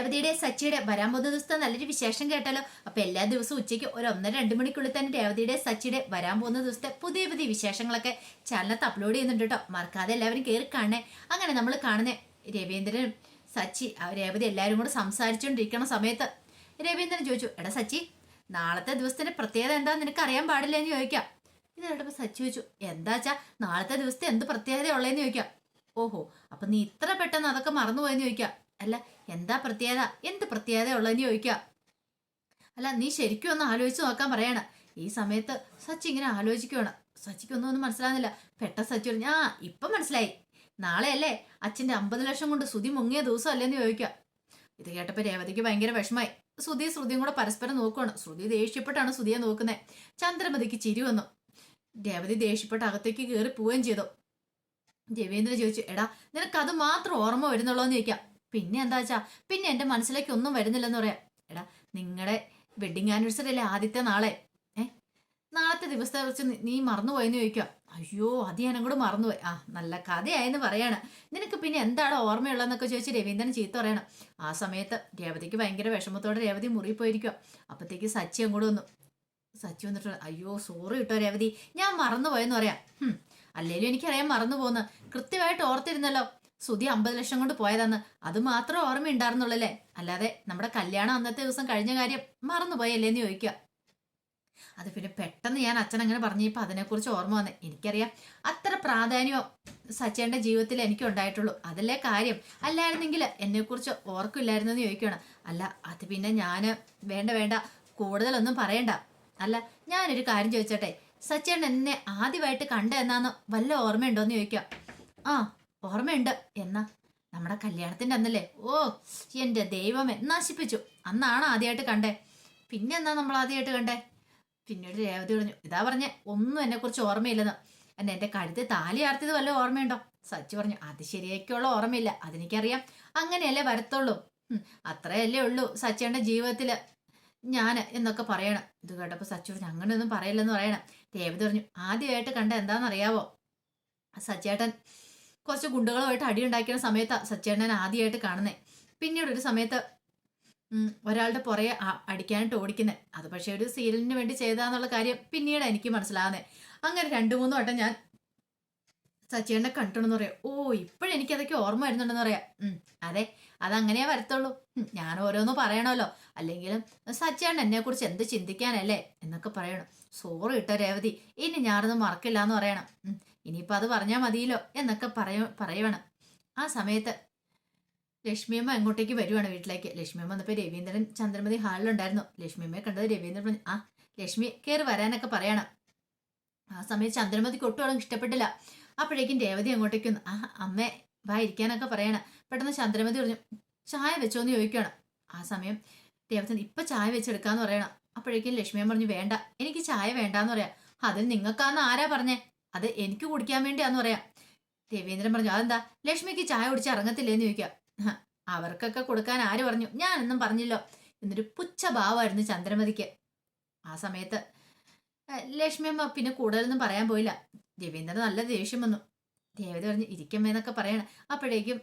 രേവതിയുടെ സച്ചിയുടെ വരാൻ പോകുന്ന ദിവസത്തെ നല്ലൊരു വിശേഷം കേട്ടാലോ? അപ്പൊ എല്ലാ ദിവസവും ഉച്ചയ്ക്ക് ഒരു ഒന്നര രണ്ട് മണിക്കുള്ളിൽ തന്നെ രേവതിയുടെ സച്ചിയുടെ വരാൻ പോകുന്ന ദിവസത്തെ പുതിയ പുതിയ വിശേഷങ്ങളൊക്കെ ചാനലത്ത് അപ്ലോഡ് ചെയ്യുന്നുണ്ട് കേട്ടോ. മറക്കാതെ എല്ലാവരും കയറി കാണണേ. അങ്ങനെ നമ്മൾ കാണുന്ന രവീന്ദ്രനും സച്ചി രേവതി എല്ലാവരും കൂടെ സംസാരിച്ചുകൊണ്ടിരിക്കണ സമയത്ത് രവീന്ദ്രൻ ചോദിച്ചു എടാ സച്ചി നാളത്തെ ദിവസത്തിന്റെ പ്രത്യേകത എന്താന്ന് നിനക്ക് അറിയാൻ പാടില്ല എന്ന് ചോദിക്കാം. ഇത് കേട്ടപ്പോ സച്ചി ചോദിച്ചു എന്താച്ചാ നാളത്തെ ദിവസത്തെ എന്ത് പ്രത്യേകത ഉള്ളതെന്ന് ചോദിക്കാം. ഓഹോ അപ്പൊ നീ ഇത്ര പെട്ടെന്ന് അതൊക്കെ മറന്നുപോയെന്ന് ചോദിക്കാം. അല്ല എന്താ പ്രത്യേകത? എന്ത് പ്രത്യേകത ഉള്ളതെന്ന് ചോദിക്കുക അല്ല നീ ശരിക്കും ഒന്ന് ആലോചിച്ച് നോക്കാൻ പറയണം. ഈ സമയത്ത് സച്ചി ഇങ്ങനെ ആലോചിക്കുകയാണ് സച്ചിക്ക് ഒന്നും ഒന്നും മനസ്സിലാകുന്നില്ല പെട്ട സച്ചി പറഞ്ഞു ആ ഇപ്പം മനസ്സിലായി. നാളെ അല്ലേ അച്ഛന്റെ അമ്പത് ലക്ഷം കൊണ്ട് സുതി മുങ്ങിയ ദിവസം അല്ലേന്ന് ചോദിക്കാം. ഇത് കേട്ടപ്പോൾ രേവതിക്ക് ഭയങ്കര വിഷമായി ശ്രുതി ശ്രുതിയും കൂടെ പരസ്പരം നോക്കുകയാണ് ശ്രുതി ദേഷ്യപ്പെട്ടാണ് ശ്രുതിയെ നോക്കുന്നത് ചന്ദ്രമതിക്ക് ചിരി വന്നു. രേവതി ദേഷ്യപ്പെട്ട് അകത്തേക്ക് കയറി പോവുകയും ചെയ്തു. രവീന്ദ്രൻ ചോദിച്ചു എടാ നിനക്ക് അത് മാത്രം ഓർമ്മ വരുന്നുള്ളൂ എന്ന് ചോദിക്കാം. പിന്നെ എന്താ വെച്ചാ പിന്നെ എന്റെ മനസ്സിലേക്ക് ഒന്നും വരുന്നില്ലെന്ന് പറയാം. എടാ നിങ്ങളുടെ വെഡിങ് ആനിവേഴ്സറി അല്ലേ ആദ്യത്തെ നാളെ? ഏ? നാളത്തെ ദിവസത്തെ കുറിച്ച് നീ- മറന്നുപോയെന്ന് ചോദിക്കുക അയ്യോ അത് ഞാനും കൂടെ മറന്നുപോയി. ആ നല്ല കഥയായെന്ന് പറയാണ്. നിനക്ക് പിന്നെ എന്താണ് ഓർമ്മയുള്ളതെന്നൊക്കെ ചോദിച്ച് രവീന്ദ്രൻ ചീത്ത പറയണം. ആ സമയത്ത് രേവതിക്ക് ഭയങ്കര വിഷമത്തോടെ രേവതി മുറി പോയിരിക്കുക അപ്പത്തേക്ക് സച്ചി അങ്ങോട്ട് വന്നു. സച്ചി വന്നിട്ട് അയ്യോ സോറി കേട്ടോ രേവതി. ഞാൻ മറന്നുപോയെന്ന് പറയാം. അല്ലേലും എനിക്കറിയാൻ മറന്നു പോകുന്ന കൃത്യമായിട്ട് ഓർത്തിരുന്നല്ലോ. സുധി അമ്പത് ലക്ഷം കൊണ്ട് പോയതാന്ന്. അത് മാത്രം ഓർമ്മയുണ്ടായിരുന്നുള്ളല്ലേ അല്ലാതെ നമ്മുടെ കല്യാണം അന്നത്തെ ദിവസം കഴിഞ്ഞ കാര്യം മറന്നുപോയല്ലേന്ന് ചോദിക്കുക അത് പിന്നെ പെട്ടെന്ന് ഞാൻ അച്ഛൻ അങ്ങനെ പറഞ്ഞപ്പോ അതിനെക്കുറിച്ച് ഓർമ്മ വന്നേ. എനിക്കറിയാം അത്ര പ്രാധാന്യം സച്ചേന്റെ ജീവിതത്തിൽ എനിക്ക് ഉണ്ടായിട്ടുള്ളൂ. അതല്ലേ കാര്യം. അല്ലായിരുന്നെങ്കിൽ എന്നെക്കുറിച്ച് ഓർക്കില്ലായിരുന്നു എന്ന് ചോദിക്കുകയാണ് അല്ല അത് പിന്നെ ഞാൻ വേണ്ട വേണ്ട. കൂടുതലൊന്നും പറയണ്ട. അല്ല ഞാനൊരു കാര്യം ചോദിച്ചോട്ടെ. സച്ചേൻ എന്നെ ആദ്യമായിട്ട് കണ്ട എന്നാന്ന് വല്ല ഓർമ്മയുണ്ടോന്ന് ചോദിക്കാം. ആ ഓർമ്മയുണ്ട്. എന്നാ നമ്മുടെ കല്യാണത്തിന്റെ അന്നല്ലേ? ഓ എന്റെ ദൈവമേ നശിപ്പിച്ചു. അന്നാണ് ആദ്യമായിട്ട് കണ്ടേ? പിന്നെ എന്നാ നമ്മൾ ആദ്യമായിട്ട് കണ്ടേ? പിന്നീട് രേവതി പറഞ്ഞു ഇതാ പറഞ്ഞേ ഒന്നും എന്നെ കുറിച്ച് ഓർമ്മയില്ലെന്ന്. എന്നെ എന്റെ കഴുത്ത് താലി ആർത്തിയത് വല്ല ഓർമ്മയുണ്ടോ? സച്ചു പറഞ്ഞു അത് ശരിയാക്കിയുള്ള ഓർമ്മയില്ല. അതെനിക്കറിയാം. അങ്ങനെയല്ലേ വരത്തുള്ളൂ. അത്രയല്ലേ ഉള്ളൂ സച്ചേന്റെ ജീവിതത്തിൽ ഞാൻ എന്നൊക്കെ പറയണം. ഇത് കേട്ടപ്പോൾ സച്ചു പറഞ്ഞു അങ്ങനെയൊന്നും പറയില്ലെന്ന് പറയണം. രേവതി പറഞ്ഞു ആദ്യമായിട്ട് കണ്ട എന്താണെന്നറിയാവോ സച്ചേട്ടൻ കുറച്ച് ഗുണ്ടുകളുമായിട്ട് അടി ഉണ്ടാക്കിയ സമയത്ത് സച്ചേട്ടൻ ആദ്യമായിട്ട് കാണുന്നത് പിന്നീട് ഒരു സമയത്ത് ഒരാളുടെ പുറകെ അടിക്കാനായിട്ട് ഓടിക്കുന്നത് അത് പക്ഷേ ഒരു സീരിയലിന് വേണ്ടി ചെയ്താന്നുള്ള കാര്യം പിന്നീട് എനിക്ക് മനസ്സിലാകുന്നത് അങ്ങനെ രണ്ടു മൂന്ന് വട്ടം ഞാൻ സച്ചേട്ടനെ കണ്ടിട്ടുണ്ടെന്ന് പറയാം. ഓ ഇപ്പോഴെനിക്ക് അതൊക്കെ ഓർമ്മ വരുന്നുണ്ടെന്ന് പറയാം. അതെ അതങ്ങനെയേ വരത്തുള്ളൂ. ഞാൻ ഓരോന്ന് പറയണമല്ലോ. അല്ലെങ്കിലും സച്ചേട്ടൻ എന്നെ കുറിച്ച് എന്ത് ചിന്തിക്കാനല്ലേ എന്നൊക്കെ പറയണം. സോറി ഇട്ടോ രേവതി. ഇനി ഞാനൊന്നും മറക്കില്ല എന്ന് പറയണം ഉം, ഇനിയിപ്പോ അത് പറഞ്ഞാൽ മതിയല്ലോ എന്നൊക്കെ പറയ പറയണം. ആ സമയത്ത് ലക്ഷ്മിയമ്മ എങ്ങോട്ടേക്ക് വരുവാണ് വീട്ടിലേക്ക്. ലക്ഷ്മിയമ്മ വന്നപ്പോൾ രവീന്ദ്രൻ ചന്ദ്രമതി ഹാളിലുണ്ടായിരുന്നു ലക്ഷ്മിയമ്മയെ കണ്ടത് രവീന്ദ്രൻ പറഞ്ഞു ആ ലക്ഷ്മി കയറി വരാനൊക്കെ പറയണം. ആ സമയത്ത് ചന്ദ്രമതിക്ക് ഒട്ടും ഇഷ്ടപ്പെട്ടില്ല. അപ്പോഴേക്കും രേവതി അങ്ങോട്ടേക്ക് വന്നു ആ അമ്മേ വാ ഇരിക്കാനൊക്കെ പറയണം. പെട്ടെന്ന് ചന്ദ്രമതി പറഞ്ഞു ചായ വെച്ചോന്ന് ചോദിക്കണം ആ സമയം രേവതി ഇപ്പം ചായ വെച്ചെടുക്കാന്ന് പറയണം. അപ്പോഴേക്കും ലക്ഷ്മിയമ്മ പറഞ്ഞു വേണ്ട എനിക്ക് ചായ വേണ്ടാന്ന് പറയാം. അതിൽ നിങ്ങൾക്കാന്ന് ആരാ പറഞ്ഞേ? അത് എനിക്ക് കുടിക്കാൻ വേണ്ടിയാന്ന് പറയാം. രവീന്ദ്രൻ പറഞ്ഞു അതെന്താ? ലക്ഷ്മിക്ക് ചായ കുടിച്ച് ഇറങ്ങത്തില്ലേന്ന് ചോദിക്കാം അവർക്കൊക്കെ കൊടുക്കാൻ ആര് പറഞ്ഞു? ഞാനൊന്നും പറഞ്ഞില്ലോ. എന്നൊരു പുച്ഛ ഭാവമായിരുന്നു ചന്ദ്രമതിക്ക്. ആ സമയത്ത് ലക്ഷ്മിയമ്മ പിന്നെ കൂടുതലൊന്നും പറയാൻ പോയില്ല. രവീന്ദ്രൻ നല്ല ദേഷ്യം വന്നു. ദേവത പറഞ്ഞു ഇരിക്കമ്മേന്നൊക്കെ പറയണം. അപ്പോഴേക്കും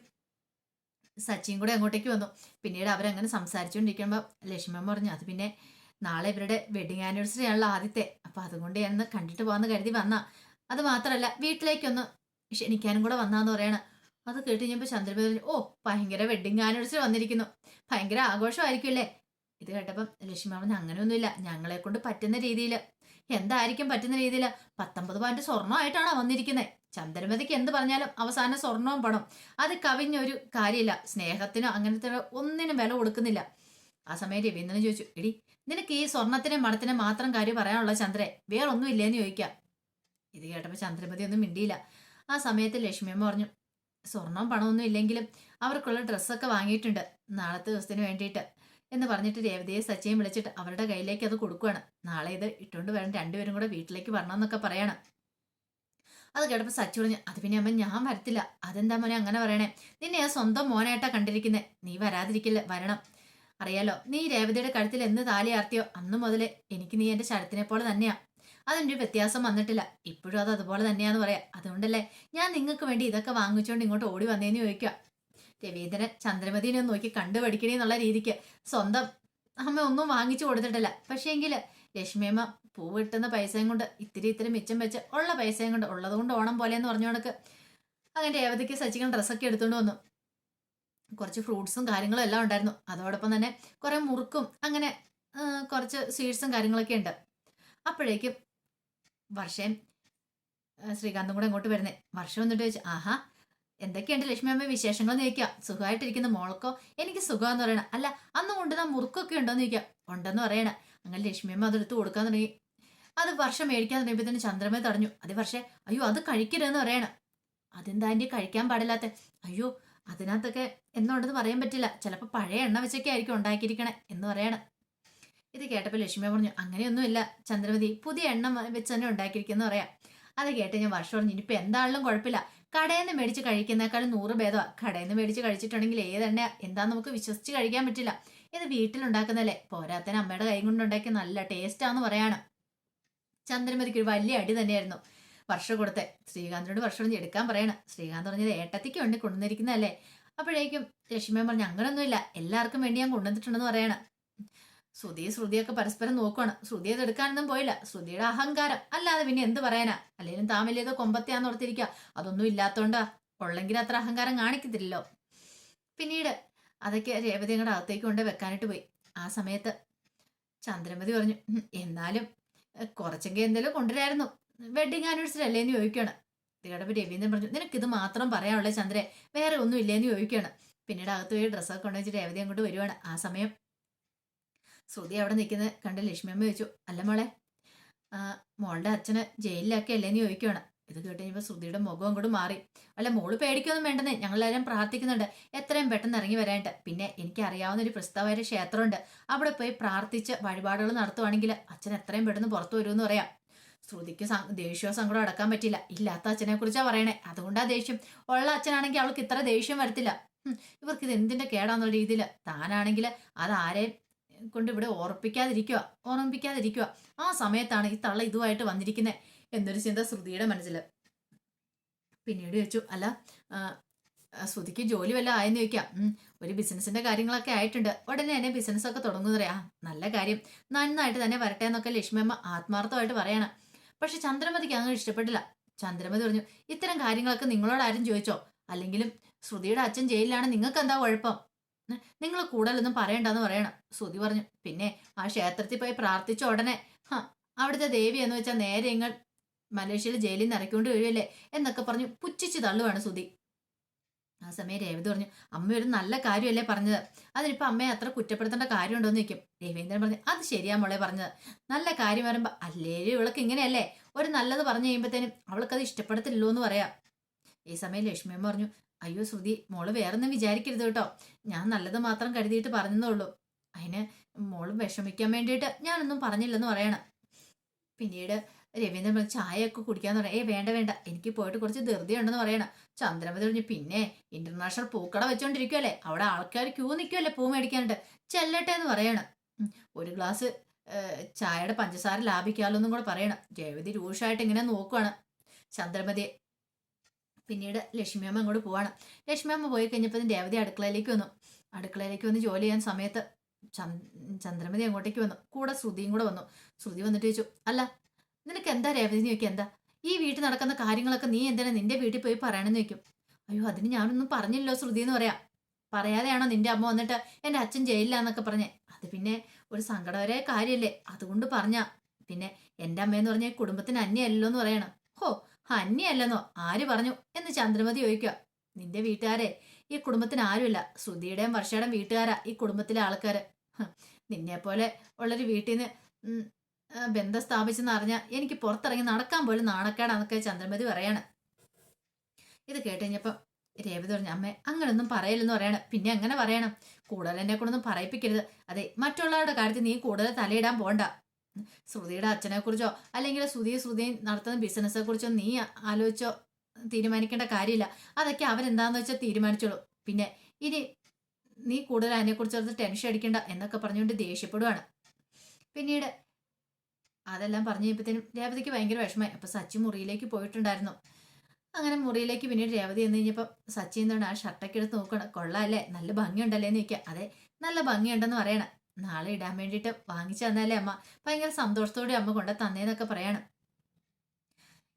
സച്ചിൻ കൂടെ അങ്ങോട്ടേക്ക് വന്നു. പിന്നീട് അവരങ്ങനെ സംസാരിച്ചുകൊണ്ടിരിക്കുമ്പോൾ ലക്ഷ്മിയമ്മ പറഞ്ഞു അത് പിന്നെ നാളെ ഇവരുടെ വെഡിങ് ആനിവേഴ്സറി ആണല്ലോ ആദ്യത്തെ. അപ്പൊ അതുകൊണ്ട് ഞാനൊന്ന് കണ്ടിട്ട് പോകാന്ന് കരുതി വന്നാ. അത് മാത്രമല്ല വീട്ടിലേക്കൊന്ന് ക്ഷണിക്കാനും കൂടെ വന്നാന്ന് പറയണ. അത് കേട്ട് കഴിഞ്ഞപ്പോൾ ചന്ദ്രബി പറഞ്ഞു ഓ ഭയങ്കര വെഡിങ് ആനിവേഴ്സറി വന്നിരിക്കുന്നു. ഭയങ്കര ആഘോഷമായിരിക്കുമല്ലേ? ഇത് കേട്ടപ്പം ലക്ഷ്മി പറഞ്ഞു അങ്ങനെയൊന്നുമില്ല ഞങ്ങളെ കൊണ്ട് പറ്റുന്ന രീതിയിൽ എന്തായിരിക്കും പറ്റുന്ന രീതിയിൽ പത്തൊമ്പത് പവന്റെ സ്വർണമായിട്ടാണ് വന്നിരിക്കുന്നത് ചന്ദ്രമതിക്ക് എന്ത് പറഞ്ഞാലും അവസാന സ്വർണവും പണം. അത് കവിഞ്ഞൊരു കാര്യമില്ല സ്നേഹത്തിനോ അങ്ങനത്തെ ഒന്നിനും വില കൊടുക്കുന്നില്ല. ആ സമയം രവീന്ദ്രൻ ചോദിച്ചു എടി നിനക്ക് ഈ സ്വർണത്തിനും മണത്തിനും മാത്രം കാര്യം പറയാനുള്ള ചന്ദ്രേ? വേറൊന്നും ഇല്ലേന്ന് ചോദിക്കാം. ഇത് കേട്ടപ്പോൾ ചന്ദ്രമതി ഒന്നും മിണ്ടിയില്ല. ആ സമയത്ത് ലക്ഷ്മിയമ്മ പറഞ്ഞു സ്വർണവും പണമൊന്നും ഇല്ലെങ്കിലും അവർക്കുള്ള ഡ്രസ്സൊക്കെ വാങ്ങിയിട്ടുണ്ട്. നാളത്തെ ദിവസത്തിന് വേണ്ടിയിട്ട്. എന്ന് പറഞ്ഞിട്ട് രേവതിയെ സച്ചയും വിളിച്ചിട്ട് അവരുടെ കയ്യിലേക്ക് അത് കൊടുക്കുകയാണ് നാളെ ഇത് ഇട്ടുകൊണ്ട് വരാൻ രണ്ടുപേരും കൂടെ വീട്ടിലേക്ക് വരണമെന്നൊക്കെ പറയണം. അത് കേട്ടപ്പോൾ സച്ചു പറഞ്ഞു അത് പിന്നെ അമ്മ ഞാൻ വരത്തില്ല. അതെന്താ മോനെ അങ്ങനെ പറയണേ? നിന്നെ ഞാൻ സ്വന്തം മോനായിട്ടാ കണ്ടിരിക്കുന്നത് നീ വരാതിരിക്കില്ല വരണം. അറിയാലോ നീ രേവതിയുടെ കഴുത്തിൽ എന്ന് താലി ആർത്തിയോ? അന്ന് മുതലേ എനിക്ക് നീ എന്റെ ശരത്തിനെ പോലെ തന്നെയാ. അതിന്റെ വ്യത്യാസം വന്നിട്ടില്ല. ഇപ്പോഴും അത് അതുപോലെ തന്നെയാന്ന് പറയാം. അതുകൊണ്ടല്ലേ ഞാൻ നിങ്ങൾക്ക് വേണ്ടി ഇതൊക്കെ വാങ്ങിച്ചുകൊണ്ട് ഇങ്ങോട്ട് ഓടി വന്നേന്ന് ചോദിക്കുക. രവീന്ദ്രൻ ചന്ദ്രമതിനെ നോക്കി കണ്ടുപഠിക്കണേ എന്നുള്ള രീതിക്ക് സ്വന്തം അമ്മ ഒന്നും വാങ്ങിച്ചു കൊടുത്തിട്ടില്ല. പക്ഷേ എങ്കിൽ ലക്ഷ്മിയമ്മ പൂ കിട്ടുന്ന പൈസയും കൊണ്ട് ഇത്തിരി ഇത്തിരി മിച്ചം വെച്ച് ഉള്ള പൈസയും കൊണ്ട് ഉള്ളത് കൊണ്ട് ഓണം പോലെ എന്ന് പറഞ്ഞു കണക്ക് അങ്ങനെ രേവതിക്ക് സച്ചിക്കൻ ഡ്രസ്സൊക്കെ എടുത്തുകൊണ്ട് വന്നു. കുറച്ച് ഫ്രൂട്ട്സും കാര്യങ്ങളും എല്ലാം ഉണ്ടായിരുന്നു. അതോടൊപ്പം തന്നെ കുറേ മുറുക്കും അങ്ങനെ കുറച്ച് സ്വീറ്റ്സും കാര്യങ്ങളൊക്കെ ഉണ്ട്. അപ്പോഴേക്കും വർഷം ശ്രീകാന്തും കൂടെ അങ്ങോട്ട് വരുന്നേ. വർഷം വന്നിട്ട് ചോദിച്ചു ആഹാ എന്തൊക്കെയുണ്ട് ലക്ഷ്മി അമ്മ വിശേഷങ്ങൾ ചോദിക്കാം. സുഖമായിട്ടിരിക്കുന്ന മോൾക്കോ എനിക്ക് സുഖമെന്ന് പറയണ. അല്ല അന്ന് കൊണ്ടുവന്ന മുറുക്കൊക്കെ ഉണ്ടോന്ന് ചോദിക്കാം. ഉണ്ടെന്ന് പറയണ. അങ്ങനെ ലക്ഷ്മി അമ്മ അതെടുത്ത് കൊടുക്കാൻ തുടങ്ങി. അത് വർഷം മേടിക്കാൻ തുടങ്ങിയപ്പോൾ തന്നെ ചന്ദ്രമേ തടഞ്ഞു. അത് പക്ഷേ അയ്യോ അത് കഴിക്കരുതെന്ന് പറയണം. അതെന്താ എന്റെ കഴിക്കാൻ പാടില്ലാത്ത? അയ്യോ അതിനകത്തൊക്കെ എന്നുണ്ടെന്ന് പറയാൻ പറ്റില്ല. ചിലപ്പോൾ പഴയ എണ്ണ വെച്ചൊക്കെ ആയിരിക്കും ഉണ്ടാക്കിയിരിക്കണേ എന്ന് പറയണം. ഇത് കേട്ടപ്പോൾ ലക്ഷ്മി പറഞ്ഞു അങ്ങനെയൊന്നുമില്ല. ചന്ദ്രമതി പുതിയ എണ്ണ വെച്ച് തന്നെ ഉണ്ടാക്കിയിരിക്കുന്നു പറയാം. അത് കേട്ട് ഞാൻ വർഷം പറഞ്ഞു ഇനിയിപ്പോൾ എന്താണെങ്കിലും കുഴപ്പമില്ല. കടയിൽ നിന്ന് മേടിച്ച് കഴിക്കുന്നേക്കാളും നൂറ് ഭേദമാണ് കടയിൽ നിന്ന് മേടിച്ച് കഴിച്ചിട്ടുണ്ടെങ്കിൽ ഏതെണ്ണ എന്താന്ന് നമുക്ക് വിശ്വസിച്ച് കഴിക്കാൻ പറ്റില്ല. ഇത് വീട്ടിലുണ്ടാക്കുന്നതല്ലേ? പോരാത്തന്നെ അമ്മയുടെ കൈ കൊണ്ടുണ്ടാക്കിയ നല്ല ടേസ്റ്റാന്ന് പറയാണ്. ചന്ദ്രമതിക്ക് ഒരു വലിയ അടി തന്നെയായിരുന്നു. വർഷം കൊടുത്തെ. ശ്രീകാന്തിനോട് വർഷം എടുക്കാൻ പറയണം. ശ്രീകാന്ത് പറഞ്ഞത് ഏട്ടത്തിക്ക് വേണ്ടി കൊണ്ടുവന്നിരിക്കുന്നതല്ലേ? അപ്പോഴേക്കും ലക്ഷ്മിയെ പറഞ്ഞു അങ്ങനൊന്നുമില്ല. എല്ലാവർക്കും വേണ്ടി ഞാൻ കൊണ്ടുവന്നിട്ടുണ്ടെന്ന് പറയണം. ശ്രുതി ശ്രുതിയൊക്കെ പരസ്പരം നോക്കുകയാണ് ശ്രുതി അത് എടുക്കാനൊന്നും പോയില്ല. ശ്രുതിയുടെ അഹങ്കാരം. അല്ലാതെ പിന്നെ എന്ത് പറയാനാ? അല്ലെങ്കിലും താൻ വലിയത് കൊമ്പത്തിയാന്ന് ഓർത്തിരിക്കുക. അതൊന്നും ഇല്ലാത്തോണ്ടാ. ഉള്ളെങ്കിൽ അത്ര അഹങ്കാരം കാണിക്കത്തില്ലല്ലോ. പിന്നീട് അതൊക്കെ രേവതി അങ്ങോട്ട് അകത്തേക്ക് കൊണ്ട് വെക്കാനായിട്ട് പോയി. ആ സമയത്ത് ചന്ദ്രമതി പറഞ്ഞു "ഉം, എന്നാലും കുറച്ചെങ്കിൽ എന്തെങ്കിലും കൊണ്ടുവരായിരുന്നു. വെഡിങ് ആനിവേഴ്സറി അല്ലേന്ന് ചോദിക്കുകയാണ് ഇത് കേട്ടപ്പോൾ രവീന്ദ്രൻ പറഞ്ഞു നിനക്കിത് മാത്രം പറയാനുള്ളത് ചന്ദ്രേ. വേറെ ഒന്നും ഇല്ലേന്ന് ചോദിക്കുകയാണ് പിന്നീട് അകത്ത് പോയി ഡ്രസ്സൊക്കെ കൊണ്ടുവച്ച് രേവതി അങ്ങോട്ട് വരുവാണ്. ആ സമയം ശ്രുതി അവിടെ നിൽക്കുന്നത് കണ്ട് ലക്ഷ്മിയമ്മ ചോദിച്ചു അല്ല മോളെ മോളുടെ അച്ഛനെ ജയിലിലൊക്കെ അല്ലേന്ന് ചോദിക്കുകയാണ് ഇത് കേട്ട് കഴിഞ്ഞപ്പോൾ ശ്രുതിയുടെ മുഖം അങ്ങോട്ട് മാറി. അല്ല മോൾ പേടിക്കൊന്നും വേണ്ടെന്നേ. ഞങ്ങളെല്ലാവരും പ്രാർത്ഥിക്കുന്നുണ്ട്. എത്രയും പെട്ടെന്ന് ഇറങ്ങി വരാനുണ്ട് പിന്നെ എനിക്ക് അറിയാവുന്ന ഒരു പ്രസ്താവായ ക്ഷേത്രമുണ്ട്. അവിടെ പോയി പ്രാർത്ഥിച്ച് വഴിപാടുകൾ നടത്തുവാണെങ്കിൽ അച്ഛൻ എത്രയും പെട്ടെന്ന് പുറത്തു വരുമെന്ന് പറയാം. ശ്രുതിക്ക് ദേഷ്യവും സങ്കടം അടക്കാൻ പറ്റില്ല ഇല്ലാത്ത അച്ഛനെ കുറിച്ചാ പറയണേ. അതുകൊണ്ടാ ദേഷ്യം. ഉള്ള അച്ഛനാണെങ്കിൽ അവൾക്ക് ഇത്ര ദേഷ്യം വരത്തില്ല. ഇവർക്ക് ഇത് എന്തിന്റെ കേടാന്നുള്ള രീതിയിൽ താനാണെങ്കിൽ അത് ആരെയും കൊണ്ട് ഇവിടെ ഓർപ്പിക്കാതിരിക്കുക ഓർമ്മിപ്പിക്കാതിരിക്കുക ആ സമയത്താണ് ഈ തള്ള ഇതുമായിട്ട് വന്നിരിക്കുന്നത് എന്നൊരു ചിന്ത ശ്രുതിയുടെ മനസ്സിൽ പിന്നീട് ചോദിച്ചു അല്ല ശ്രുതിക്ക് ജോലി വല്ല ആയെന്ന് ചോദിക്കാം. ഒരു ബിസിനസിന്റെ കാര്യങ്ങളൊക്കെ ആയിട്ടുണ്ട്. ഉടനെ തന്നെ ബിസിനസ് ഒക്കെ തുടങ്ങുന്നു പറയാ നല്ല കാര്യം. നന്നായിട്ട് തന്നെ വരട്ടെ എന്നൊക്കെ ലക്ഷ്മിയമ്മ ആത്മാർത്ഥമായിട്ട് പറയണം. പക്ഷെ ചന്ദ്രമതിക്ക് അങ്ങനെ ഇഷ്ടപ്പെട്ടില്ല. ചന്ദ്രമതി പറഞ്ഞു ഇത്തരം കാര്യങ്ങളൊക്കെ നിങ്ങളോട് ആരും ചോദിച്ചോ? അല്ലെങ്കിലും ശ്രുതിയുടെ അച്ഛൻ ജയിലിലാണ്. നിങ്ങൾക്ക് എന്താ കുഴപ്പം? നിങ്ങൾ കൂടുതലൊന്നും പറയണ്ടെന്ന് പറയണം. ശ്രുതി പറഞ്ഞു പിന്നെ ആ ക്ഷേത്രത്തിൽ പോയി പ്രാർത്ഥിച്ച ഉടനെ ഹാ അവിടുത്തെ ദേവി എന്ന് വെച്ചാൽ നേരെ ഇങ്ങൾ മലേഷ്യയിൽ ജയിലിൽ നിന്ന് ഇറക്കിക്കൊണ്ട് വരുമല്ലേ എന്നൊക്കെ പറഞ്ഞു പുച്ഛിച്ച് തള്ളുവാണ് ശ്രുതി. ആ സമയം രേവതി പറഞ്ഞു അമ്മ ഒരു നല്ല കാര്യമല്ലേ പറഞ്ഞത്? അതിനിപ്പോൾ അമ്മയെ അത്ര കുറ്റപ്പെടുത്തേണ്ട കാര്യമുണ്ടോന്ന് ചോദിക്കും. രവീന്ദ്രൻ പറഞ്ഞു അത് ശരിയാ മോളെ പറഞ്ഞത്. നല്ല കാര്യം പറയുമ്പോൾ അല്ലേലും ഇവൾക്ക് ഇങ്ങനെയല്ലേ? ഒരു നല്ലത് പറഞ്ഞു കഴിയുമ്പോഴത്തേനും അവൾക്കത് ഇഷ്ടപ്പെടത്തില്ലല്ലോ എന്ന് പറയാം. ഈ സമയം ലക്ഷ്മിയമ്മ പറഞ്ഞു അയ്യോ ശ്രുതി മോൾ വേറൊന്നും വിചാരിക്കരുത് കേട്ടോ. ഞാൻ നല്ലത് മാത്രം കരുതിയിട്ട് പറഞ്ഞതേ ഉള്ളൂ അതിന് മോൾ വിഷമിക്കാൻ വേണ്ടിയിട്ട് ഞാനൊന്നും പറഞ്ഞില്ലെന്ന് പറയണം. പിന്നീട് രവീന്ദ്രൻ പറഞ്ഞു ഒക്കെ കുടിക്കാന്ന് പറയാം ഏ വേണ്ട വേണ്ട. എനിക്ക് പോയിട്ട് കുറച്ച് ധൃതി ഉണ്ടെന്ന് പറയണം. ചന്ദ്രമതി പറഞ്ഞു പിന്നെ ഇന്റർനാഷണൽ പൂക്കട വെച്ചോണ്ടിരിക്കുവല്ലേ? അവിടെ ആൾക്കാർ ക്യൂ നിൽക്കുവല്ലേ പൂ മേടിക്കാനുണ്ട് ചെല്ലട്ടെ എന്ന് പറയണം. ഒരു ഗ്ലാസ് ചായയുടെ പഞ്ചസാര ലാഭിക്കാമല്ലോ എന്നും കൂടെ പറയണം. രേവതി രൂക്ഷമായിട്ട് ഇങ്ങനെ നോക്കുവാണ്. ചന്ദ്രമതിയെ പിന്നീട് ലക്ഷ്മിയമ്മ അങ്ങോട്ട് പോവാണ്. ലക്ഷ്മിയമ്മ പോയി കഴിഞ്ഞപ്പോൾ രേവതി അടുക്കളയിലേക്ക് വന്നു. അടുക്കളയിലേക്ക് വന്ന് ജോലി ചെയ്യാൻ സമയത്ത് ചന്ദ്രമതി അങ്ങോട്ടേക്ക് വന്നു. കൂടെ ശ്രുതിയും കൂടെ വന്നു. ശ്രുതി വന്നിട്ട് ചോദിച്ചു അല്ല നിനക്ക് എന്താ രേവതി എന്ന് ചോദിക്കും എന്താ? ഈ വീട്ടിൽ നടക്കുന്ന കാര്യങ്ങളൊക്കെ നീ എന്തിനാ നിന്റെ വീട്ടിൽ പോയി പറയണമെന്ന് ചോദിക്കും. അയ്യോ അതിന് ഞാനൊന്നും പറഞ്ഞില്ലല്ലോ ശ്രുതി എന്ന് പറയാം. പറയാതെയാണോ നിന്റെ അമ്മ വന്നിട്ട് എന്റെ അച്ഛൻ ജയിലിലാന്നൊക്കെ പറഞ്ഞേ? അത് പിന്നെ ഒരു സങ്കടകരമായ കാര്യമല്ലേ അതുകൊണ്ട് പറഞ്ഞ. പിന്നെ എന്റെ അമ്മയെന്ന് പറഞ്ഞാൽ കുടുംബത്തിന് അന്യല്ലോ എന്ന് പറയണം. ഹോ അന്യല്ലെന്നോ ആര് പറഞ്ഞു? എന്ന് ചന്ദ്രമതി ചോദിക്കുക. നിന്റെ വീട്ടുകാരെ. ഈ കുടുംബത്തിന് ആരുമില്ല. ശ്രുതിയുടെയും വർഷയുടെയും വീട്ടുകാരാ ഈ കുടുംബത്തിലെ ആൾക്കാര്. നിന്നെ പോലെ ഉള്ളൊരു വീട്ടിൽ നിന്ന് ബന്ധം സ്ഥാപിച്ചെന്ന് അറിഞ്ഞാൽ എനിക്ക് പുറത്തിറങ്ങി നടക്കാൻ പോലും നാണക്കേടാന്നൊക്കെ ചന്ദ്രമതി പറയാണ്. ഇത് കേട്ട് കഴിഞ്ഞപ്പം രേവതി പറഞ്ഞു അമ്മേ അങ്ങനൊന്നും പറയില്ലെന്ന് പറയണം. പിന്നെ അങ്ങനെ പറയണം? കൂടുതൽ എന്നെ കൊണ്ടൊന്നും പറയിപ്പിക്കരുത്. അതെ മറ്റുള്ളവരുടെ കാര്യത്തിൽ നീ കൂടുതൽ തലയിടാൻ പോണ്ട. ശ്രുതിയുടെ അച്ഛനെ കുറിച്ചോ അല്ലെങ്കിൽ ശ്രുതി ശ്രുതി നടത്തുന്ന ബിസിനസ്സെ കുറിച്ചോ നീ ആലോചിച്ചോ തീരുമാനിക്കേണ്ട കാര്യമില്ല. അതൊക്കെ അവരെന്താന്ന് വെച്ചാൽ തീരുമാനിച്ചോളൂ. പിന്നെ ഇനി നീ കൂടുതൽ അതിനെക്കുറിച്ച് ടെൻഷൻ അടിക്കണ്ട എന്നൊക്കെ പറഞ്ഞുകൊണ്ട് ദേഷ്യപ്പെടുവാണ്. പിന്നീട് അതെല്ലാം പറഞ്ഞു കഴിഞ്ഞപ്പോഴത്തേനും രേവതിക്ക് ഭയങ്കര വിഷമമായി. അപ്പൊ സച്ചി മുറിയിലേക്ക് പോയിട്ടുണ്ടായിരുന്നു. അങ്ങനെ മുറിയിലേക്ക് പിന്നീട് രേവതി എന്ന് കഴിഞ്ഞപ്പോൾ സച്ചി എന്താണ് ആ ഷർട്ടൊക്കെ എടുത്ത് നോക്കണം കൊള്ളാല്ലേ നല്ല ഭംഗിയുണ്ടല്ലേ എന്ന് ചോദിക്കുക അതെ നല്ല ഭംഗിയുണ്ടെന്ന് പറയണം. നാളെ ഇടാൻ വേണ്ടിയിട്ട് വാങ്ങിച്ചു തന്നാലേ അമ്മ? ഭയങ്കര സന്തോഷത്തോടെ അമ്മ കൊണ്ട് തന്നേന്നൊക്കെ പറയാണ്.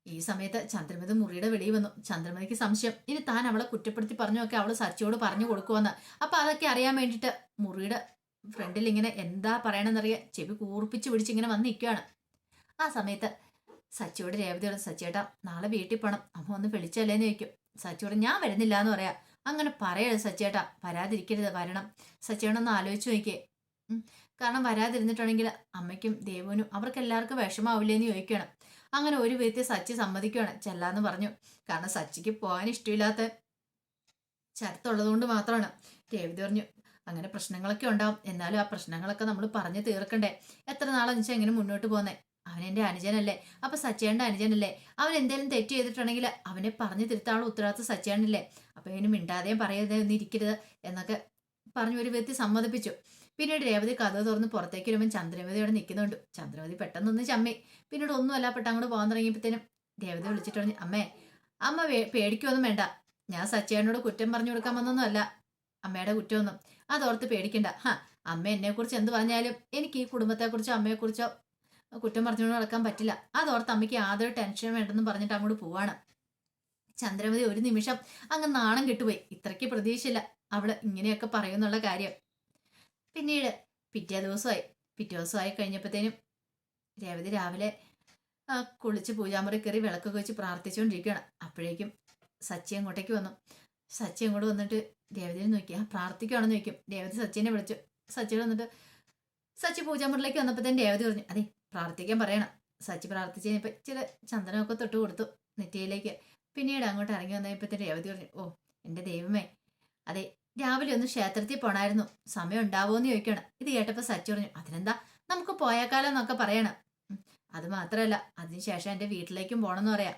ഈ സമയത്ത് ചന്ദ്രമതി മുറിയുടെ വെളിയിൽ വന്നു. ചന്ദ്രമതിക്ക് സംശയം ഇനി താൻ അവളെ കുറ്റപ്പെടുത്തി പറഞ്ഞൊക്കെ അവൾ സച്ചിയോട് പറഞ്ഞു കൊടുക്കുമെന്ന് അപ്പൊ അതൊക്കെ അറിയാൻ വേണ്ടിയിട്ട് മുറിയുടെ ഫ്രണ്ടിൽ ഇങ്ങനെ എന്താ പറയണമെന്നറിയാൻ ചെവി കൂർപ്പിച്ച് പിടിച്ച് ഇങ്ങനെ നിൽക്കുകയാണ് ആ സമയത്ത് സച്ചിയോട് രേവതിയോട് സച്ചിയേട്ടാ നാളെ വീട്ടിൽ പോണം. അമ്മ ഒന്ന് വിളിച്ചല്ലേന്ന് ചോദിക്കും. സച്ചിയോട് ഞാൻ വരുന്നില്ല എന്ന് പറയാ. അങ്ങനെ പറയരുത് സച്ചിയേട്ടാ. വരാതിരിക്കരുത് വരണം. സച്ചിയോടൊന്ന് ആലോചിച്ച് നോക്കിയേ. കാരണം വരാതിരുന്നിട്ടുണ്ടെങ്കിൽ അമ്മയ്ക്കും ദേവനും അവർക്ക് എല്ലാവർക്കും വിഷമാവില്ലേന്ന് ചോദിക്കണം അങ്ങനെ ഒരു വിധത്തിൽ സച്ചി സമ്മതിക്കുകയാണ്. ചെല്ലാന്ന് പറഞ്ഞു. കാരണം സച്ചിക്ക് പോകാൻ ഇഷ്ടമില്ലാത്ത ചരത്തുള്ളതുകൊണ്ട് മാത്രമാണ്. രേവതി പറഞ്ഞു അങ്ങനെ പ്രശ്നങ്ങളൊക്കെ ഉണ്ടാവും. എന്നാലും ആ പ്രശ്നങ്ങളൊക്കെ നമ്മൾ പറഞ്ഞു തീർക്കണ്ടേ. എത്ര നാളെന്ന് വെച്ചാൽ എങ്ങനെ മുന്നോട്ട് പോകുന്നേ? അവൻ എന്റെ അനുജനല്ലേ? അപ്പൊ സച്ചേണ്ട അനുജനല്ലേ? അവൻ എന്തെങ്കിലും തെറ്റ് ചെയ്തിട്ടുണ്ടെങ്കിൽ അവനെ പറഞ്ഞു തിരുത്താനുള്ള ഉത്തരവാദിത്വം സച്ചേണ്ടല്ലേ അപ്പൊ ഇനി മിണ്ടാതെയും പറയാതെ ഒന്നിരിക്കരുത് എന്നൊക്കെ പറഞ്ഞു ഒരു വ്യക്തി സമ്മതിപ്പിച്ചു. പിന്നീട് രേവതി കഥ തുറന്ന് പുറത്തേക്ക് വരുമ്പോൾ ചന്ദ്രമതി അവിടെ നിൽക്കുന്നുണ്ട്. ചന്ദ്രമതി പെട്ടെന്നൊന്ന് ചമ്മി. പിന്നീട് ഒന്നും അല്ല പെട്ട് അങ്ങോട്ട് പോകാൻ തുടങ്ങിയപ്പോഴത്തേനും രേവതി വിളിച്ചിട്ട് പറഞ്ഞു അമ്മേ അമ്മ പേടിക്കൊന്നും വേണ്ട. ഞാൻ സച്ചേനോട് കുറ്റം പറഞ്ഞു കൊടുക്കാൻ വന്നൊന്നും അല്ല അമ്മയുടെ കുറ്റമൊന്നും. അതോർത്ത് പേടിക്കണ്ട. ഹാ അമ്മ എന്നെ കുറിച്ച് എന്ത് പറഞ്ഞാലും എനിക്ക് ഈ കുടുംബത്തെക്കുറിച്ചോ അമ്മയെക്കുറിച്ചോ കുറ്റം പറഞ്ഞുകൊണ്ട് നടക്കാൻ പറ്റില്ല. അതോർത്ത് അമ്മയ്ക്ക് യാതൊരു ടെൻഷനും വേണ്ടെന്ന് പറഞ്ഞിട്ട് അങ്ങോട്ട് പോവാണ്. ചന്ദ്രമതി ഒരു നിമിഷം അങ്ങ് നാണം കിട്ടുപോയി. ഇത്രയ്ക്ക് പ്രതീക്ഷയില്ല അവൾ ഇങ്ങനെയൊക്കെ പറയുന്നുള്ള കാര്യം. പിന്നീട് പിറ്റേ ദിവസമായി. പിറ്റേ ദിവസമായി കഴിഞ്ഞപ്പോഴത്തേനും രേവതി രാവിലെ കുളിച്ച് പൂജാമുറി കയറി വിളക്കൊക്കെ വെച്ച് പ്രാർത്ഥിച്ചുകൊണ്ടിരിക്കുകയാണ്. അപ്പോഴേക്കും സച്ചി അങ്ങോട്ടേക്ക് വന്നു. സച്ചി അങ്ങോട്ട് വന്നിട്ട് രേവതിനെ നോക്കി. ആ പ്രാർത്ഥിക്കുകയാണെന്ന് ചോദിക്കും. രേവതി സച്ചിനെ വിളിച്ചു. സച്ചി വന്നിട്ട് സച്ചി പൂജാമുറിലേക്ക് വന്നപ്പോഴത്തേനും രേവതി പറഞ്ഞു അതെ പ്രാർത്ഥിക്കാൻ പറയണം. സച്ചി പ്രാർത്ഥിച്ച് കഴിഞ്ഞപ്പോൾ ചില ചന്ദനമൊക്കെ തൊട്ട് കൊടുത്തു നെറ്റിയിലേക്ക്. പിന്നീട് അങ്ങോട്ട് ഇറങ്ങി വന്നപ്പോഴത്തേനും രേവതി പറഞ്ഞു ഓ എന്റെ ദൈവമേ അതെ രാവിലെ ഒന്ന് ക്ഷേത്രത്തിൽ പോണായിരുന്നു. സമയം ഉണ്ടാവോന്ന് ചോദിക്കണം. ഇത് കേട്ടപ്പോൾ സച്ചു പറഞ്ഞു അതിനെന്താ? നമുക്ക് പോയേക്കാലോ എന്നൊക്കെ പറയണം. അത് മാത്രമല്ല അതിനുശേഷം എന്റെ വീട്ടിലേക്കും പോകണമെന്ന് പറയാം.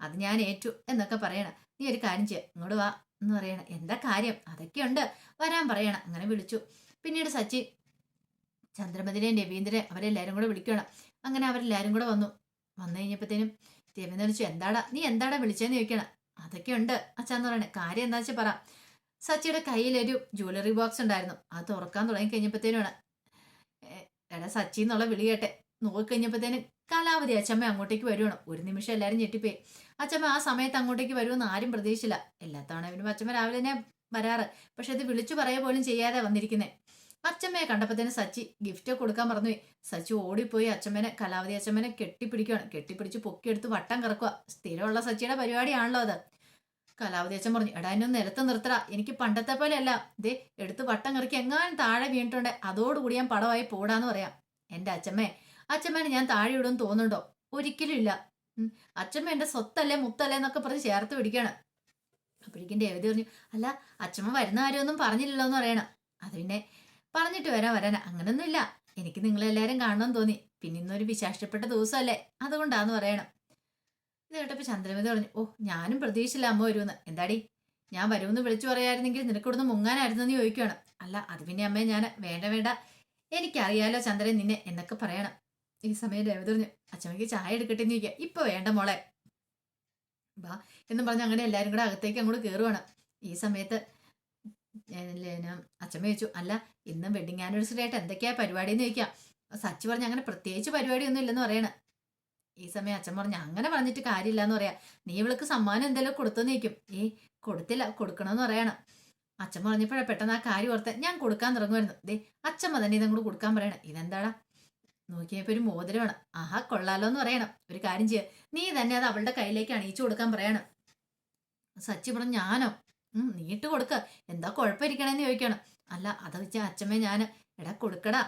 അത് ഞാൻ ഏറ്റു എന്നൊക്കെ പറയണം. നീ ഒരു കാര്യം ചെയ്യ ഇങ്ങോട്ട് വാ എന്ന് പറയണം. എന്താ കാര്യം? അതൊക്കെയുണ്ട്. വരാൻ പറയണം. അങ്ങനെ വിളിച്ചു. പിന്നീട് സച്ചി ചന്ദ്രമതിനെയും രവീന്ദ്രനെ അവരെല്ലാരും കൂടെ വിളിക്കണം. അങ്ങനെ അവരെല്ലാരും കൂടെ വന്നു. വന്നു കഴിഞ്ഞപ്പോഴത്തേനും രവീന്ദ്രൻ ചോദിച്ചു എന്താടാ? നീ എന്താടാ വിളിച്ചതെന്ന് ചോദിക്കണം? അതൊക്കെയുണ്ട് അച്ഛാന്ന് പറയണേ. കാര്യം എന്താ വെച്ചാൽ പറ. സച്ചിയുടെ കയ്യിലൊരു ജ്വല്ലറി ബോക്സ് ഉണ്ടായിരുന്നു. അത് തുറക്കാൻ തുടങ്ങി കഴിഞ്ഞപ്പോഴത്തേനുമാണ് എടാ സച്ചി എന്നുള്ള വിളി കേട്ടെ. നോക്കി കഴിഞ്ഞപ്പോഴത്തേനും കാലാവധി. അച്ചമ്മ അങ്ങോട്ടേക്ക് വരുവാണ്. ഒരു നിമിഷം എല്ലാവരും ഞെട്ടിപ്പോയി. അച്ചമ്മ ആ സമയത്ത് അങ്ങോട്ടേക്ക് വരുമെന്ന് ആരും പ്രതീക്ഷിച്ചില്ല. എല്ലാ തവണ അച്ചമ്മ രാവിലെ തന്നെ വരാറ്. പക്ഷെ ഇത് വിളിച്ചു പറയുക പോലും ചെയ്യാതെ വന്നിരിക്കുന്നേ. അച്ഛമ്മയെ കണ്ടപ്പോഴത്തേന് സച്ചി ഗിഫ്റ്റ് കൊടുക്കാൻ പറഞ്ഞു സച്ചി ഓടിപ്പോയി അച്ചമ്മനെ കലാവതി അച്ചമ്മനെ കെട്ടിപ്പിടിക്കുകയാണ് കെട്ടിപ്പിടിച്ച് പൊക്കിയെടുത്ത് വട്ടം കറക്കുക സ്ഥിരമുള്ള സച്ചിയുടെ പരിപാടിയാണല്ലോ അത്. കലാവതി അച്ഛൻ പറഞ്ഞു എടാ എന്നെ ഒന്ന് നിലത്ത് നിർത്തടാ. എനിക്ക് പണ്ടത്തെ പോലെ അല്ല ദേ എടുത്ത് വട്ടം കറക്കി എങ്ങാനും താഴെ വീണിട്ടുണ്ട്. അതോടുകൂടി ഞാൻ പടമായി പോടാന്ന് പറയാം. എന്റെ അച്ഛമ്മേ അച്ഛമ്മേനെ ഞാൻ താഴെ ഇടും തോന്നുന്നുണ്ടോ? ഒരിക്കലും ഇല്ല. അച്ഛമ്മ എന്റെ സ്വത്തല്ലേ മുത്തല്ലേ എന്നൊക്കെ പറഞ്ഞ് ചേർത്ത് പിടിക്കണം. അപ്പോഴേക്കും ദേവതി പറഞ്ഞു അല്ല അച്ഛമ്മ വരുന്ന കാര്യമൊന്നും പറഞ്ഞില്ലല്ലോ എന്ന് പറയണം. അത് പിന്നെ പറഞ്ഞിട്ട് വരാൻ. അങ്ങനൊന്നും ഇല്ല. എനിക്ക് നിങ്ങളെല്ലാരും കാണണമെന്ന് തോന്നി. പിന്നെ ഇന്നൊരു വിശേഷപ്പെട്ട ദിവസമല്ലേ. അതുകൊണ്ടാന്ന് പറയണം. ഇത് കേട്ടപ്പോ ചന്ദ്രമതി പറഞ്ഞു ഓ ഞാനും പ്രതീക്ഷിച്ചില്ല അമ്മ വരുമെന്ന്. എന്താടി? ഞാൻ വരുമെന്ന് വിളിച്ചു പറയായിരുന്നെങ്കിൽ നിനക്ക് ഇവിടുന്ന് മുങ്ങാനായിരുന്നു എന്ന് ചോദിക്കുകയാണ് അല്ല അത് പിന്നെ അമ്മേ ഞാൻ വേണ്ട വേണ്ട. എനിക്കറിയാലോ ചന്ദ്രൻ നിന്നെ എന്നൊക്കെ പറയണം. ഈ സമയം രേവതി പറഞ്ഞു അച്ഛമ്മയ്ക്ക് ചായ എടുക്കട്ടെ എന്ന് ചോദിക്കുക ഇപ്പൊ വേണ്ട മോളെ. ബാ എന്നും പറഞ്ഞ് അങ്ങനെ എല്ലാവരും കൂടെ അകത്തേക്ക് അങ്ങോട്ട് കയറുവാണ് ഈ സമയത്ത് അച്ഛമ്മ ചോദിച്ചു അല്ല ഇന്ന് വെഡിങ് ആനിവേഴ്സറി ആയിട്ട് എന്തൊക്കെയാ പരിപാടി എന്ന് ചോദിക്കാം? സച്ചി പറഞ്ഞ് അങ്ങനെ പ്രത്യേകിച്ച് പരിപാടി ഒന്നും ഇല്ലെന്ന് പറയണ. ഈ സമയം അച്ഛൻ പറഞ്ഞു അങ്ങനെ പറഞ്ഞിട്ട് കാര്യമില്ല എന്ന് പറയാ. നീ ഇവൾക്ക് സമ്മാനം എന്തെങ്കിലും കൊടുത്തെന്ന് നീക്കും ഏ കൊടുത്തില്ല. കൊടുക്കണമെന്ന് പറയണം. അച്ഛൻ പറഞ്ഞപ്പോഴാണ് പെട്ടെന്ന് ആ കാര്യം ഓർത്ത് ഞാൻ കൊടുക്കാൻ തുടങ്ങുമായിരുന്നു ദേ അച്ഛമ്മ തന്നെ ഇതും കൂടെ കൊടുക്കാൻ പറയണം. ഇതെന്താടാ? നോക്കിയപ്പോ ഒരു മോതിരമാണ്. ആഹാ കൊള്ളാലോ എന്ന് പറയണം. ഒരു കാര്യം ചെയ്യുക നീ തന്നെ അത് അവളുടെ കയ്യിലേക്ക് അണിയിച്ചു കൊടുക്കാൻ പറയണം. സച്ചി പറഞ്ഞു ഞാനോ? ഉം നീട്ട് കൊടുക്ക. എന്താ കുഴപ്പമിരിക്കണമെന്ന് ചോദിക്കണം. അല്ല അത് അച്ഛമ്മേ ഞാൻ എടാ കൊടുക്കടാ.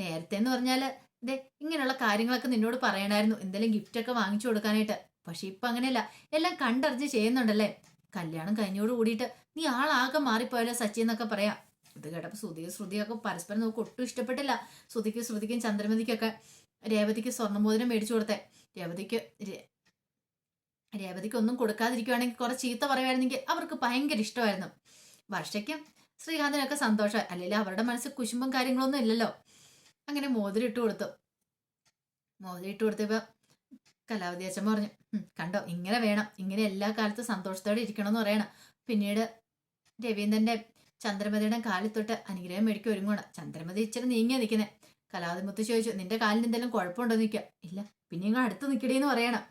നേരത്തെ എന്ന് പറഞ്ഞാൽ ദേ ഇങ്ങനെയുള്ള കാര്യങ്ങളൊക്കെ നിന്നോട് പറയണമായിരുന്നു എന്തെങ്കിലും ഗിഫ്റ്റ് ഒക്കെ വാങ്ങിച്ചു കൊടുക്കാനായിട്ട്. പക്ഷെ ഇപ്പൊ അങ്ങനെയല്ല. എല്ലാം കണ്ടറിഞ്ഞ് ചെയ്യുന്നുണ്ടല്ലേ? കല്യാണം കഴിഞ്ഞോട് കൂടിയിട്ട് നീ ആളാകെ മാറിപ്പോയല്ലോ സച്ചി എന്നൊക്കെ പറയാം. ഇത് കേട്ടപ്പോ ശ്രുതിയും ശ്രുതിയൊക്കെ പരസ്പരം നമുക്ക് ഒട്ടും ഇഷ്ടപ്പെട്ടില്ല. ശ്രുതിക്കും ശ്രുതിക്കും ചന്ദ്രമതിക്കൊക്കെ രേവതിക്ക് സ്വർണമോതിരം മേടിച്ചു കൊടുത്തേ. രേവതിക്ക് രേവതിക്ക് ഒന്നും കൊടുക്കാതിരിക്കുവാണെങ്കിൽ കുറച്ച് ചീത്ത പറയുമായിരുന്നെങ്കിൽ അവർക്ക് ഭയങ്കര ഇഷ്ടമായിരുന്നു. വർഷയ്ക്കും ശ്രീകാന്തിനൊക്കെ സന്തോഷം. അല്ലെങ്കിൽ അവരുടെ മനസ്സിൽ കുശുമ്പും കാര്യങ്ങളൊന്നും ഇല്ലല്ലോ. അങ്ങനെ മോതിരം ഇട്ട് കൊടുത്തു. മോതിരം ഇട്ട് കൊടുത്തപ്പോ കലാവതി അച്ഛൻ പറഞ്ഞു കണ്ടോ ഇങ്ങനെ വേണം ഇങ്ങനെ എല്ലാ കാലത്തും സന്തോഷത്തോടെ ഇരിക്കണം എന്ന് പറയണം. പിന്നീട് രവീന്ദ്രന്റെ ചന്ദ്രമതിയുടെ കാലിൽ തൊട്ട് അനുഗ്രഹം മേടിക്കും ഒരുങ്ങണം ചന്ദ്രമതി ഇച്ചിരി നീങ്ങിയാ നിൽക്കുന്നത് കലാവതി മുത്ത് ചോദിച്ചു നിന്റെ കാലിന് എന്തെങ്കിലും കുഴപ്പമുണ്ടോ? നിൽക്കുക ഇല്ല പിന്നെ ഇങ്ങനെ അടുത്ത് നിൽക്കടേന്ന് പറയണം.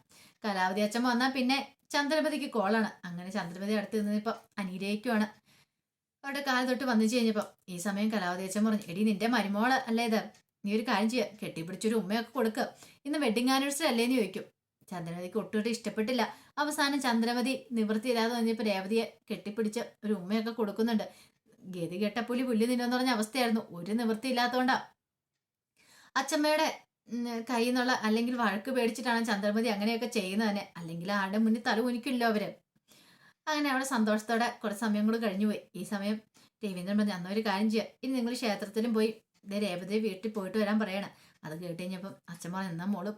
കലാവതി അച്ഛൻ വന്നാൽ പിന്നെ ചന്ദ്രമതിക്ക് കോളാണ്. അങ്ങനെ ചന്ദ്രമതി അടുത്ത് നിന്നിപ്പോൾ അനുഗ്രഹിക്കുവാണ്. അവരുടെ കാൽ തൊട്ട് വന്നു കഴിഞ്ഞപ്പോൾ ഈ സമയം കലാവതി അച്ഛൻ പറഞ്ഞു എടി നിന്റെ മരുമോൾ അല്ലേ ഇത്? നീ ഒരു കാര്യം ചെയ്യുക കെട്ടിപ്പിടിച്ചൊരു ഉമ്മയൊക്കെ കൊടുക്കുക ഇന്ന് വെഡിങ് ആനിവേഴ്സറി അല്ലേന്ന് ചോദിക്കും. ചന്ദ്രമതിക്ക് ഒട്ടും ഇഷ്ടപ്പെട്ടില്ല. അവസാനം ചന്ദ്രമതി നിവൃത്തിയില്ലാതെ വന്നപ്പോൾ രേവതിയെ കെട്ടിപ്പിടിച്ച് ഒരു ഉമ്മയൊക്കെ കൊടുക്കുന്നുണ്ട്. ഗതി കെട്ടപ്പുലി പുല്ല് തിന്നെന്ന് പറഞ്ഞ അവസ്ഥയായിരുന്നു. ഒരു നിവൃത്തി ഇല്ലാത്തതുകൊണ്ടാ അച്ഛമ്മയുടെ ഉം, കയ്യിൽ നിന്നുള്ള അല്ലെങ്കിൽ വഴക്ക് പേടിച്ചിട്ടാണ് ചന്ദ്രമതി അങ്ങനെയൊക്കെ ചെയ്യുന്നത് തന്നെ അല്ലെങ്കിൽ ആരുടെ മുന്നിൽ തല കുനിക്കില്ലോ അവർ. അങ്ങനെ അവിടെ സന്തോഷത്തോടെ കുറച്ച് സമയം കൂടെ കഴിഞ്ഞുപോയി. ഈ സമയം രവീന്ദ്രൻ പറഞ്ഞു അന്നൊരു കാര്യം ചെയ്യുക ഇനി നിങ്ങൾ ക്ഷേത്രത്തിലും പോയി ഇതേ രേവതി വീട്ടിൽ പോയിട്ട് വരാൻ പറയണം. അത് കേട്ട് കഴിഞ്ഞപ്പം അച്ഛൻ പറഞ്ഞു എന്നാ മോൾ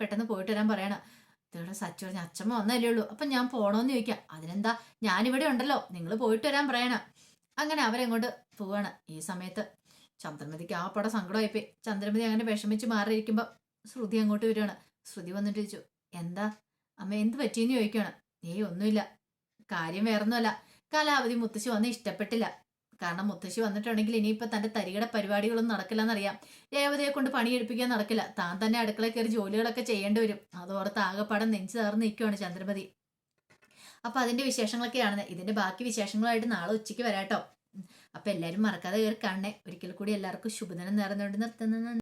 പെട്ടെന്ന് പോയിട്ട് വരാൻ പറയണം. ഇതോടെ സച്ചു പറഞ്ഞു അച്ഛമ്മ വന്നല്ലേ ഉള്ളൂ. അപ്പം ഞാൻ പോണോന്ന് ചോദിക്കാം. അതിനെന്താ? ഞാനിവിടെ ഉണ്ടല്ലോ. നിങ്ങൾ പോയിട്ട് വരാൻ പറയണം. അങ്ങനെ അവരെങ്ങോട്ട് പോവാണ്. ഈ സമയത്ത് ചന്ദ്രമതിക്ക് ആ പടം സങ്കടമായിപ്പോയി. ചന്ദ്രമതി അങ്ങനെ വിഷമിച്ച് മാറിയിരിക്കുമ്പോൾ ശ്രുതി അങ്ങോട്ട് വരികയാണ്. ശ്രുതി വന്നിട്ട് ചോദിച്ചു എന്താ? അമ്മ എന്ത് പറ്റിയെന്ന് ചോദിക്കുകയാണ്. ഏയ് ഒന്നുമില്ല. കാര്യം വേറൊന്നുമല്ല. കാലാവധി മുത്തശ്ശി വന്ന് ഇഷ്ടപ്പെട്ടില്ല. കാരണം മുത്തശ്ശി വന്നിട്ടുണ്ടെങ്കിൽ ഇനിയിപ്പോൾ തന്റെ തരികട പരിപാടികളൊന്നും നടക്കില്ലെന്നറിയാം. രേവതിയെ കൊണ്ട് പണിയെടുപ്പിക്കാൻ നടക്കില്ല. താൻ തന്നെ അടുക്കള കയറി ജോലികളൊക്കെ ചെയ്യേണ്ടി വരും. അതോർത്ത് ആകെപ്പാടം നെഞ്ചു തകർന്ന് നിൽക്കുവാണ് ചന്ദ്രമതി. അപ്പൊ അതിന്റെ വിശേഷങ്ങളൊക്കെയാണ് ഇതിന്റെ ബാക്കി വിശേഷങ്ങളായിട്ട് നാളെ ഉച്ചയ്ക്ക് വരാട്ടോ. അപ്പൊ എല്ലാവരും മറക്കാതെ കയറി കാണണേ. ഒരിക്കൽ കൂടി എല്ലാവർക്കും ശുഭദിനം നേർന്നുകൊണ്ട് നിർത്തുന്നു.